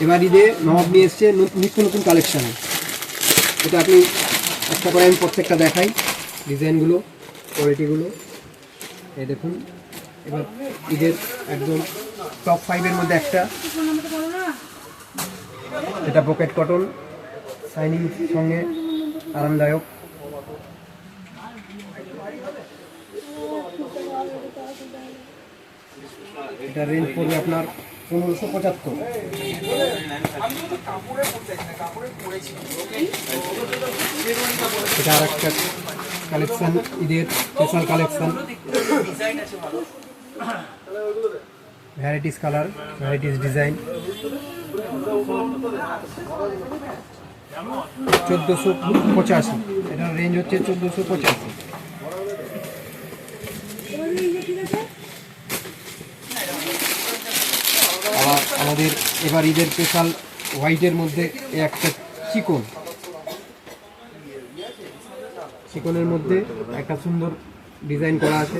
এবার ঈদে নবাব নিয়ে এসছে নিত্য নতুন কালেকশানে এটা আপনি একটা করে আমি প্রত্যেকটা দেখাই ডিজাইনগুলো কোয়ালিটিগুলো এই দেখুন, এবার ঈদের একদম টপ ফাইভের মধ্যে একটা। এটা পকেট কটন শাইনিং সঙ্গে আরামদায়ক। এটা রেঞ্জ পড়বে আপনার পনেরোশো পঁচাত্তর। এটা আর একটা কালেকশন ঈদের special collection varieties colour varieties design চোদ্দোশো পঁচাশি। এটার রেঞ্জ হচ্ছে চোদ্দোশো পঁচাশি। আমাদের এবার ঈদের স্পেশাল হোয়াইটের মধ্যে একটা চিকন। চিকনের মধ্যে একটা সুন্দর ডিজাইন করা আছে।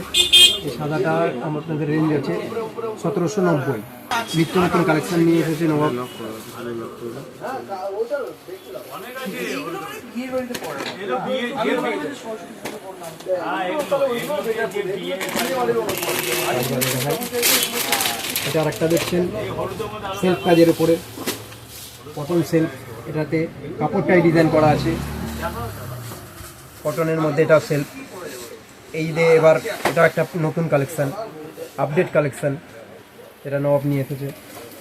এই সাদাটা আপনাদের রেঞ্জ আছে সতেরোশো নব্বই। নিত্য নতুন কালেকশন নিয়ে এসেছে নবাব। এটা আর একটা দেখছেন সেলফ কাজের উপরে। কটন সেলফ এটাতে কাপড়টাই ডিজাইন করা আছে। কটনের মধ্যে এটাও সেলফ এই যে এবার এটা একটা নতুন কালেকশান আপডেট কালেকশান এটা নবাব নিয়ে এসেছে।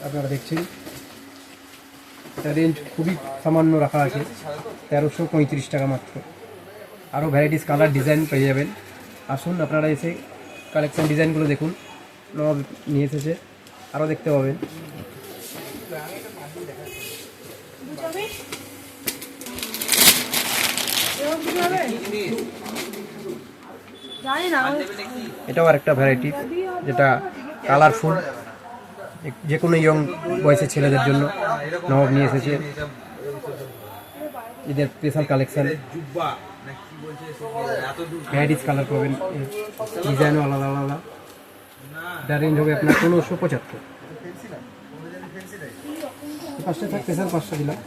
আপনারা দেখছেন। এটা রেঞ্জ খুবই সামান্য রাখা আছে, তেরোশো পঁয়ত্রিশ টাকা মাত্র। আরও ভ্যারাইটিস কালার ডিজাইন পেয়ে যাবেন। আসুন, আপনারা এসে কালেকশন ডিজাইনগুলো দেখুন। নবাব নিয়ে এসেছে। আরও দেখতে পাবেন। এটাও আরেকটা ভ্যারাইটি যেটা কালারফুল যে কোনো ইয়ং বয়সের ছেলেদের জন্য নবাব নিয়ে এসেছে। এদের স্পেশাল কালেকশন ভ্যারাইটিস কালার পাবেন। ডিজাইনও আলাদা আলাদা। এটা রেঞ্জ হবে আপনার পনেরোশো পঁচাত্তর। পাঁচটা থাকতে স্যার পাঁচটা দিলাম।